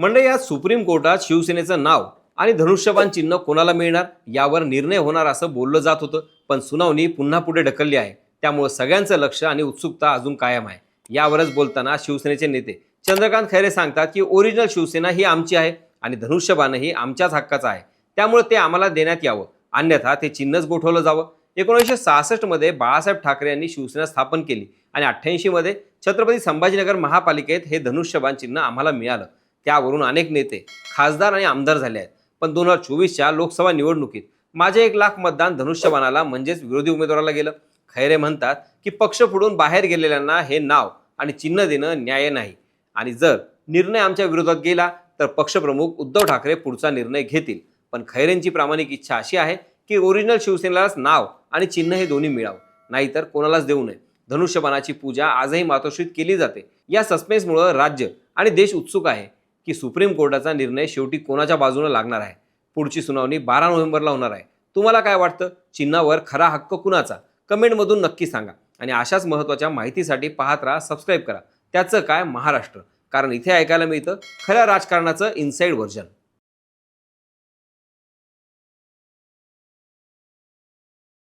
मंडळी या सुप्रीम कोर्टात शिवसेनेचं नाव आणि धनुष्यबाण चिन्ह कोणाला मिळणार यावर निर्णय होणार असं बोललं जात होतं पण सुनावणी पुन्हा पुढे ढकलली आहे. त्यामुळं सगळ्यांचं लक्ष आणि उत्सुकता अजून कायम आहे. यावरच बोलताना शिवसेनेचे नेते चंद्रकांत खैरे सांगतात की ओरिजिनल शिवसेना ही आमची आहे आणि धनुष्यबाणही आमच्याच हक्काचं आहे. त्यामुळे ते आम्हाला देण्यात यावं. अन्यथा ते चिन्हच गोठवलं जावं. एकोणीसशे सहासष्टमध्ये बाळासाहेब ठाकरे यांनी शिवसेना स्थापन केली आणि अठ्ठ्याऐंशीमध्ये छत्रपती संभाजीनगर महापालिकेत हे धनुष्यबाण चिन्ह आम्हाला मिळालं. त्यावरून अनेक नेते खासदार आणि आमदार झाले आहेत. पण दोन हजार चोवीसच्या लोकसभा निवडणुकीत माझे एक लाख मतदान धनुष्यबाणाला म्हणजेच विरोधी उमेदवाराला गेलं. खैरे म्हणतात की पक्ष फुडून बाहेर गेलेल्यांना हे नाव आणि चिन्ह देणं न्याय नाही. आणि जर निर्णय आमच्या विरोधात गेला तर पक्षप्रमुख उद्धव ठाकरे पुढचा निर्णय घेतील. पण खैरेंची प्रामाणिक इच्छा अशी आहे की ओरिजिनल शिवसेनेलाच नाव आणि चिन्ह हे दोन्ही मिळावं. नाहीतर कोणालाच देऊ नये. धनुष्यबाणाची पूजा आजही मातोश्रीत केली जाते. या सस्पेन्समुळं राज्य आणि देश उत्सुक आहे. की सुप्रीम कोर्टाचा निर्णय शेवटी कोणाच्या बाजूने लागणार आहे? पुढची सुनावणी बारा नोव्हेंबरला होणार आहे. तुम्हाला काय वाटतं? चिन्हावर खरा हक्क कुणाचा? कमेंटमधून नक्की सांगा. आणि अशाच महत्त्वाच्या माहितीसाठी पाहत राहा सबस्क्राईब करा. त्याचं काय? महाराष्ट्र. कारण इथे ऐकायला मिळतं खऱ्या राजकारणाचं इनसाईड व्हर्जन.